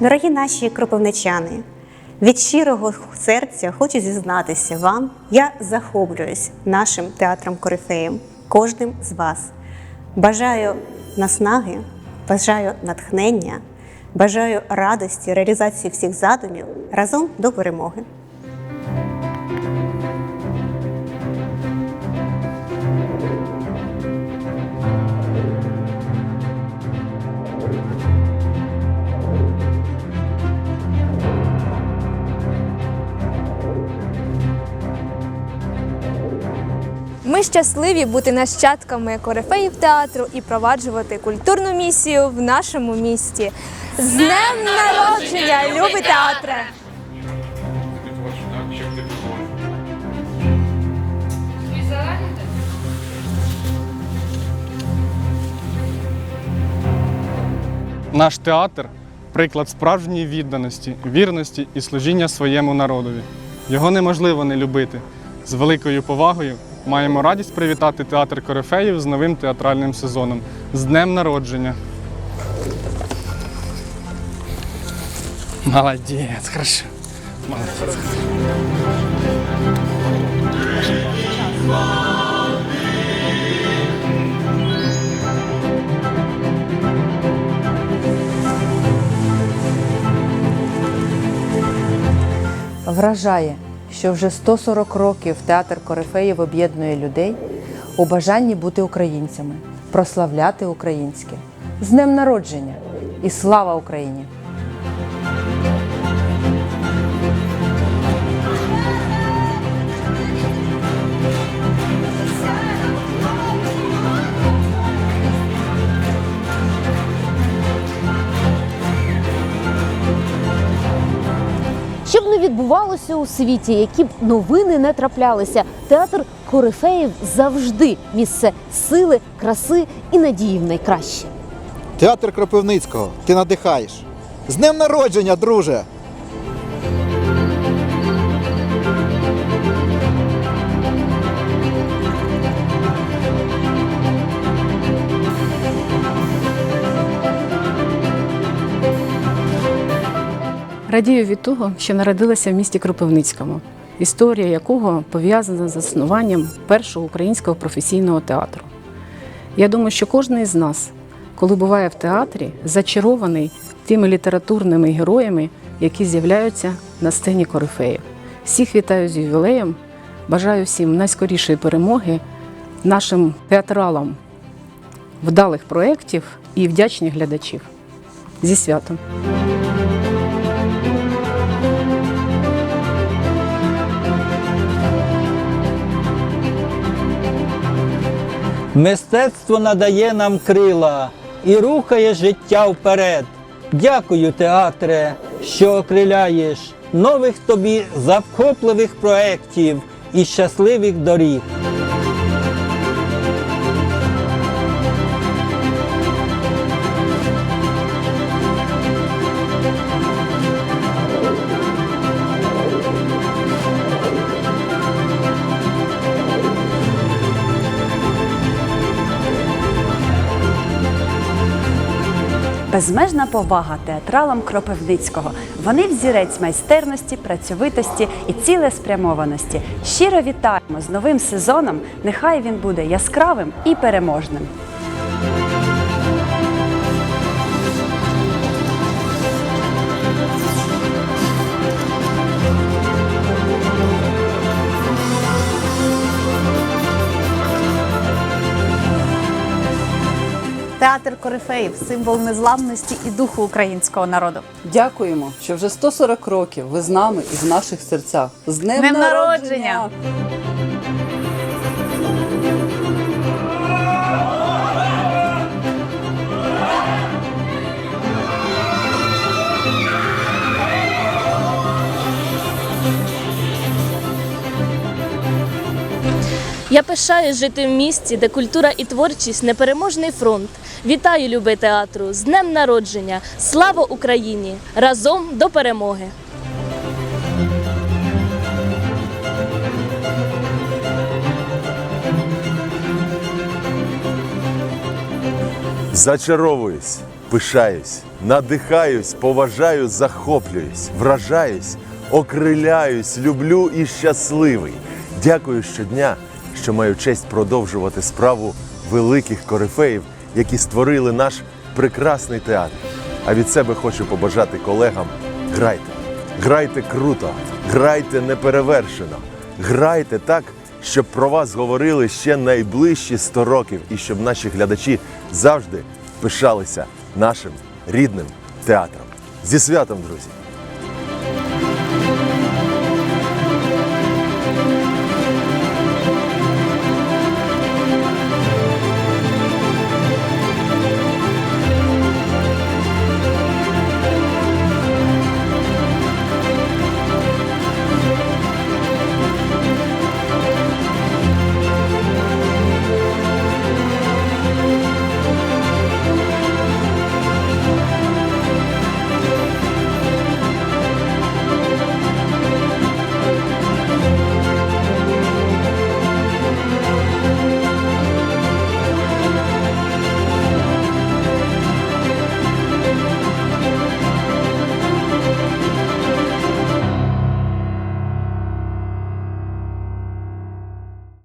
Дорогі наші кропивничани, від щирого серця хочу зізнатися вам, я захоплююсь нашим театром Корифеєм, кожним з вас. Бажаю наснаги, бажаю натхнення, бажаю радості, реалізації всіх задумів разом до перемоги. Ми щасливі бути нащадками корифеїв театру і проваджувати культурну місію в нашому місті. З днем народження, любі театре! Наш театр приклад справжньої відданості, вірності і служіння своєму народові. Його неможливо не любити. З великою повагою маємо радість привітати театр Корифеїв з новим театральним сезоном. З днем народження. Молодець, хорошо. Молодець. Вражає, що вже 140 років театр Корифеїв об'єднує людей у бажанні бути українцями, прославляти українське. З днем народження і слава Україні! Відбувалося у світі, які б новини не траплялися, театр Корифеїв завжди місце сили, краси і надії в найкраще. Театр Кропивницького, ти надихаєш. З днем народження, друже! Радію від того, що народилася в місті Кропивницькому, історія якого пов'язана з заснуванням першого українського професійного театру. Я думаю, що кожен із нас, коли буває в театрі, зачарований тими літературними героями, які з'являються на сцені корифеїв. Всіх вітаю з ювілеєм, бажаю всім найскорішої перемоги, нашим театралам вдалих проєктів і вдячних глядачів. Зі святом! Мистецтво надає нам крила і рухає життя вперед. Дякую, театре, що окриляєш нових тобі захопливих проєктів і щасливих доріг. Безмежна повага театралам Кропивницького. Вони взірець майстерності, працьовитості і цілеспрямованості. Щиро вітаємо з новим сезоном. Нехай він буде яскравим і переможним. Театр Корифеїв символ незламності і духу українського народу. Дякуємо, що вже 140 років ви з нами і в наших серцях. З днем, Днем народження! Я пишаюсь жити в місті, де культура і творчість непереможний фронт. Вітаю, любий театру, з днем народження! Слава Україні! Разом до перемоги! Зачаровуюсь, пишаюсь. надихаюсь, поважаю, захоплююсь, вражаюсь, окриляюсь, люблю і щасливий. Дякую щодня, що маю честь продовжувати справу великих корифеїв, які створили наш прекрасний театр. А від себе хочу побажати колегам: грайте, грайте круто, грайте неперевершено, грайте так, щоб про вас говорили ще найближчі 100 років, і щоб наші глядачі завжди пишалися нашим рідним театром. Зі святом, друзі!